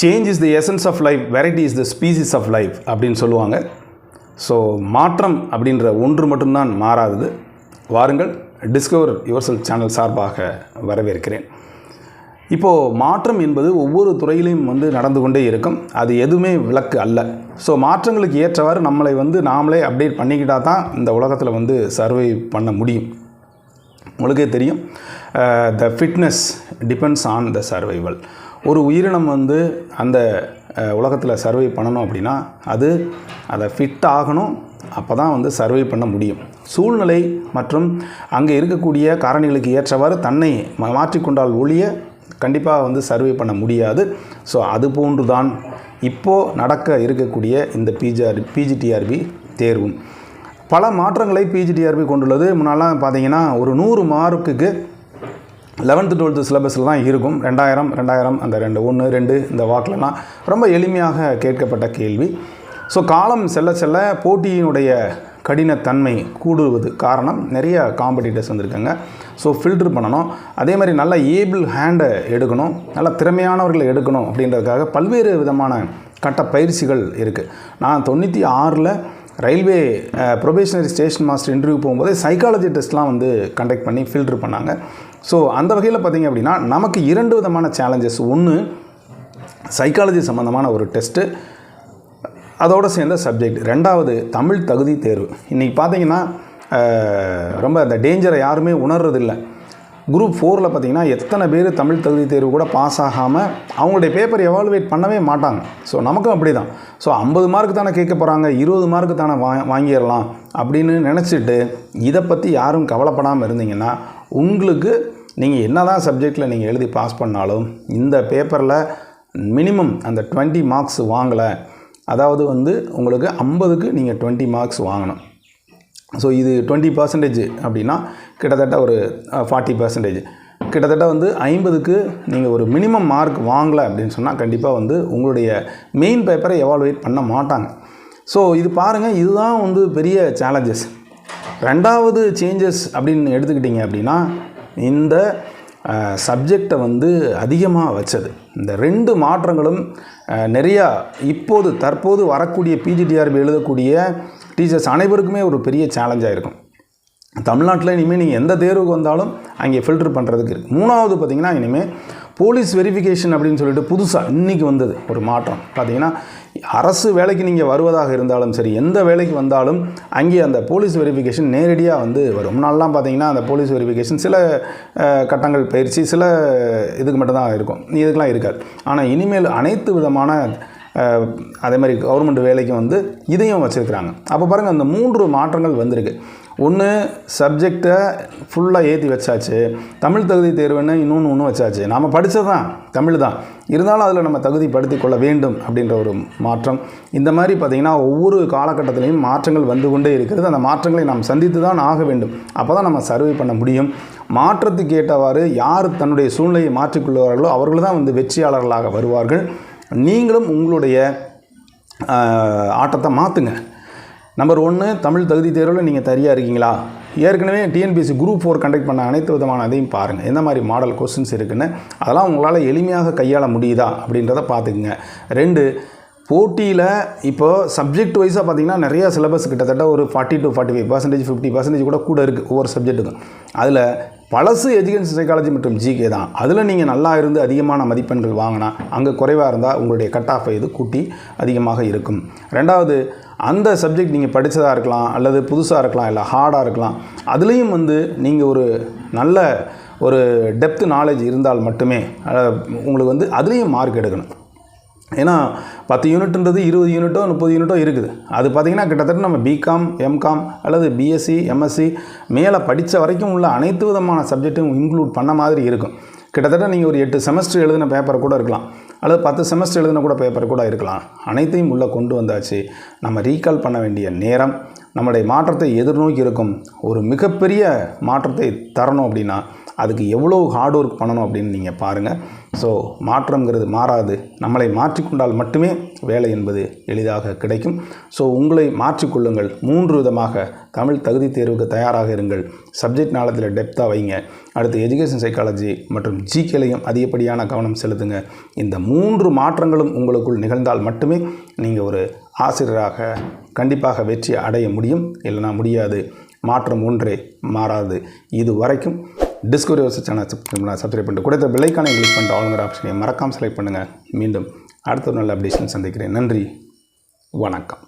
Change is the essence of life variety is the species of life அப்படின்னு சொல்லுவாங்க. So மாற்றம் அப்படின்ற ஒன்று மட்டும்தான் மாறாதது. வாருங்கள் டிஸ்கவர் யுவர்செல் சேனல் சார்பாக வரவேற்கிறேன். இப்போது மாற்றம் என்பது ஒவ்வொரு துறையிலையும் வந்து நடந்து கொண்டே இருக்கும். அது எதுவுமே விளக்கு அல்ல. ஸோ மாற்றங்களுக்கு ஏற்றவாறு நம்மளை வந்து நாமளே அப்டேட் பண்ணிக்கிட்டால் தான் இந்த உலகத்தில் வந்து சர்வை பண்ண முடியும். உங்களுக்கே தெரியும். The fitness depends on the survival ஒரு உயிரினம் வந்து அந்த உலகத்தில் சர்வை பண்ணணும் அப்படின்னா அது அதை ஃபிட் ஆகணும். அப்போ தான் வந்து சர்வை பண்ண முடியும். சூழ்நிலை மற்றும் அங்கே இருக்கக்கூடிய காரணிகளுக்கு ஏற்றவாறு தன்னை மா- மாற்றிக்கொண்டால் ஒழிய கண்டிப்பாக வந்து சர்வை பண்ண முடியாது. ஸோ அது போன்று தான் இப்போது நடக்க இருக்கக்கூடிய இந்த பிஜிஆர் பிஜிடிஆர்பி தேர்வும். பல மாற்றங்களை பிஜிடிஆர்பி கொண்டுள்ளது. முன்னாலாம் பார்த்தீங்கன்னா ஒரு நூறு மார்க்குக்கு லெவன்த்து டுவெல்த்து சிலபஸில் தான் இருக்கும். ரெண்டாயிரம் ரெண்டாயிரம் அந்த ரெண்டு ஒன்று ரெண்டு இந்த வாக்கிலலாம் ரொம்ப எளிமையாக கேட்கப்பட்ட கேள்வி. ஸோ காலம் செல்ல செல்ல போட்டியினுடைய கடினத்தன்மை கூடுவது காரணம். நிறைய காம்படிட்டர்ஸ் வந்திருக்காங்க. ஸோ ஃபில்டர் பண்ணணும். அதே மாதிரி நல்ல ஏபிள் ஹேண்டை எடுக்கணும். நல்ல திறமையானவர்களை எடுக்கணும் அப்படின்றதுக்காக பல்வேறு விதமான கட்ட பயிற்சிகள் இருக்குது நான் தொண்ணூற்றி ஆறில் railway probationary station master interview போகும்போது சைக்காலஜி டெஸ்ட்லாம் வந்து கண்டக்ட் பண்ணி ஃபில்டர் பண்ணாங்க. ஸோ அந்த வகையில் பார்த்தீங்க அப்படின்னா நமக்கு இரண்டு விதமான சேலஞ்சஸ் ஒன்று சைக்காலஜி சம்மந்தமான ஒரு டெஸ்ட்டு அதோடு சேர்ந்த சப்ஜெக்ட் ரெண்டாவது தமிழ் தகுதி தேர்வு. இன்றைக்கி பார்த்தீங்கன்னா ரொம்ப அந்த டேஞ்சரை யாருமே உணர்றதில்ல. குரூப் ஃபோரில் பார்த்தீங்கன்னா எத்தனை பேர் தமிழ் தகுதி தேர்வு கூட பாஸ் ஆகாமல் அவங்களுடைய பேப்பர் எவாலுவேட் பண்ணவே மாட்டாங்க. ஸோ நமக்கும் அப்படி தான் ஸோ ஐம்பது மார்க் தானே கேட்க போகிறாங்க இருபது மார்க் தானே வா வாங்கிடலாம் அப்படின்னு நினச்சிட்டு இதை பற்றி யாரும் கவலைப்படாமல் இருந்தீங்கன்னா உங்களுக்கு நீங்கள் என்ன தான் சப்ஜெக்டில் நீங்கள் எழுதி பாஸ் பண்ணாலும் இந்த பேப்பரில் மினிமம் அந்த 20 மார்க்ஸ் வாங்கலை. அதாவது வந்து உங்களுக்கு ஐம்பதுக்கு நீங்கள் 20 மார்க்ஸ் வாங்கணும். ஸோ இது டுவெண்ட்டி பர்சன்டேஜ் அப்படின்னா கிட்டத்தட்ட ஒரு ஃபார்ட்டி பர்சன்டேஜ் கிட்டத்தட்ட வந்து ஐம்பதுக்கு நீங்கள் ஒரு மினிமம் மார்க் வாங்கலை அப்படின்னு சொன்னால் கண்டிப்பாக வந்து உங்களுடைய மெயின் பேப்பரை எவால்வேட் பண்ண மாட்டாங்க. ஸோ இது பாருங்கள் இதுதான் வந்து பெரிய சேலஞ்சஸ் ரெண்டாவது சேஞ்சஸ் அப்படின்னு எடுத்துக்கிட்டிங்க அப்படின்னா இந்த சப்ஜெக்டை வந்து அதிகமாக வச்சது. இந்த ரெண்டு மாற்றங்களும் நிறையா இப்போது தற்போது வரக்கூடிய பிஜிடிஆர்பி எழுதக்கூடிய டீச்சர்ஸ் அனைவருக்குமே ஒரு பெரிய சேலஞ்சாக இருக்கும். தமிழ்நாட்டில் இனிமேல் நீங்கள் எந்த தேர்வுக்கு வந்தாலும் அங்கே ஃபில்டர் பண்ணுறதுக்கு இருக்குது. மூணாவது பார்த்தீங்கன்னா இனிமேல் போலீஸ் வெரிஃபிகேஷன் அப்படின்னு சொல்லிட்டு புதுசாக இன்றைக்கி வந்தது ஒரு மாற்றம். பார்த்தீங்கன்னா அரசு வேலைக்கு நீங்கள் வருவதாக இருந்தாலும் சரி எந்த வேலைக்கு வந்தாலும் அங்கே அந்த போலீஸ் வெரிஃபிகேஷன் நேரடியாக வந்து வரும். நாள்லாம் பார்த்தீங்கன்னா அந்த போலீஸ் வெரிஃபிகேஷன் சில கட்டங்கள் பயிற்சி சில இதுக்கு மட்டும்தான் இருக்கும். இதுக்கெலாம் இருக்காது. ஆனால் இனிமேல் அனைத்து விதமான அதே மாதிரி கவர்மெண்ட் வேலைக்கு வந்து இதையும் வச்சுருக்கிறாங்க. அப்போ பாருங்கள் அந்த மூன்று மாற்றங்கள் வந்திருக்கு. ஒன்று சப்ஜெக்டை ஃபுல்லாக ஏற்றி வச்சாச்சு. தமிழ் தகுதி தேர்வுன்னு இன்னொன்று ஒன்று வச்சாச்சு. நாம் படித்தது தான் தமிழ் தான் இருந்தாலும் அதில் நம்ம தகுதி படுத்தி கொள்ள வேண்டும் அப்படின்ற ஒரு மாற்றம். இந்த மாதிரி பார்த்திங்கன்னா ஒவ்வொரு காலகட்டத்திலையும் மாற்றங்கள் வந்து கொண்டே இருக்கிறது. அந்த மாற்றங்களை நாம் சந்தித்து தான் ஆக வேண்டும். அப்போ தான் நம்ம சர்வே பண்ண முடியும். மாற்றத்துக்கு ஏற்றவாறு யார் தன்னுடைய சூழ்நிலையை மாற்றிக்கொள்வார்களோ அவர்கள் தான் வந்து வெற்றியாளர்களாக வருவார்கள். நீங்களும் உங்களுடைய ஆட்டத்தை மாற்றுங்க நம்பர் ஒன்று தமிழ் தகுதி தேர்வில் நீங்கள் தரியாக இருக்கீங்களா? ஏற்கனவே டிஎன்பிசி குரூப் ஃபோர் கண்டக்ட் பண்ண அனைத்து விதமான அதையும் பாருங்கள் எந்த மாதிரி மாடல் கொஸ்டின்ஸ் இருக்குன்னு அதெல்லாம் உங்களால் எளிமையாக கையாள முடியுதா அப்படின்றத பார்த்துக்குங்க ரெண்டு போட்டியில் இப்போ சப்ஜெக்ட் வைஸாக பார்த்தீங்கன்னா நிறைய சிலபஸ் கிட்டத்தட்ட ஒரு forty to forty five percentage fifty percentage கூட கூட இருக்குது ஒவ்வொரு சப்ஜெக்ட்டுக்கும் அதில் பழசு எஜுகேஷன் சைக்காலஜி மற்றும் ஜிகே தான். அதில் நீங்கள் நல்லா இருந்து அதிகமான மதிப்பெண்கள் வாங்கினா அங்கே குறைவாக இருந்தால் உங்களுடைய கட் ஆஃப் இது கூட்டி அதிகமாக இருக்கும். ரெண்டாவது அந்த சப்ஜெக்ட் நீங்கள் படித்ததாக இருக்கலாம் அல்லது புதுசாக இருக்கலாம் இல்லை ஹார்டாக இருக்கலாம் அதுலேயும் வந்து நீங்கள் ஒரு நல்ல ஒரு டெப்த் நாலேஜ் இருந்தால் மட்டுமே உங்களுக்கு வந்து அதுலேயும் மார்க் எடுக்கணும். ஏன்னா பத்து யூனிட்ன்றது இருபது யூனிட்டோ முப்பது யூனிட்டோ இருக்குது. அது பார்த்திங்கன்னா கிட்டத்தட்ட நம்ம பிகாம் எம்காம் அல்லது பிஎஸ்சி எம்எஸ்சி மேலே படித்த வரைக்கும் உள்ள அனைத்து விதமான சப்ஜெக்ட்டும் இன்க்ளூட் பண்ண மாதிரி இருக்கும். கிட்டத்தட்ட நீங்கள் ஒரு எட்டு செமஸ்டர் எழுதின பேப்பர் கூட இருக்கலாம். அல்லது பத்து செமஸ்டர் எழுதின கூட பேப்பர் கூட இருக்கலாம். அனைத்தையும் உள்ளே கொண்டு வந்தாச்சு. நம்ம ரீகால் பண்ண வேண்டிய நேரம் நம்முடைய மாற்றத்தை எதிர்நோக்கி இருக்கும் ஒரு மிகப்பெரிய மாற்றத்தை தரணும் அப்படின்னா அதுக்கு எவ்வளோ ஹார்ட் ஒர்க் பண்ணணும் அப்படின்னு நீங்கள் பாருங்கள் ஸோ மாற்றங்கிறது மாறாது. நம்மளை மாற்றிக்கொண்டால் மட்டுமே வேலை என்பது எளிதாக கிடைக்கும். ஸோ உங்களை மாற்றிக்கொள்ளுங்கள். மூன்று விதமாக தமிழ் தகுதி தேர்வுக்கு தயாராக இருங்கள். சப்ஜெக்ட் நாளத்தில் டெப்த்தாக வைங்க. அடுத்து எஜுகேஷன் சைக்காலஜி மற்றும் ஜிகேலையும் அதிகப்படியான கவனம் செலுத்துங்க. இந்த மூன்று மாற்றங்களும் உங்களுக்குள் நிகழ்ந்தால் மட்டுமே நீங்கள் ஒரு ஆசிரியராக கண்டிப்பாக வெற்றி அடைய முடியும். இல்லைனா முடியாது. மாற்றம் ஒன்றே மாறாது. இது வரைக்கும் டிஸ்கவரி வர்ஸ் சேனல் சப்ஸ்கிரைப் பண்ணிட்டு கொடுத்த பிள்ளைக்கான கிளிக் பண்ணிட்டு ஆளுங்கிற ஆப்ஷனை மறக்காமல் செலக்ட் பண்ணுங்கள் மீண்டும் அடுத்த ஒரு நல்ல அப்டேஷன் சந்திக்கிறேன். நன்றி. வணக்கம்.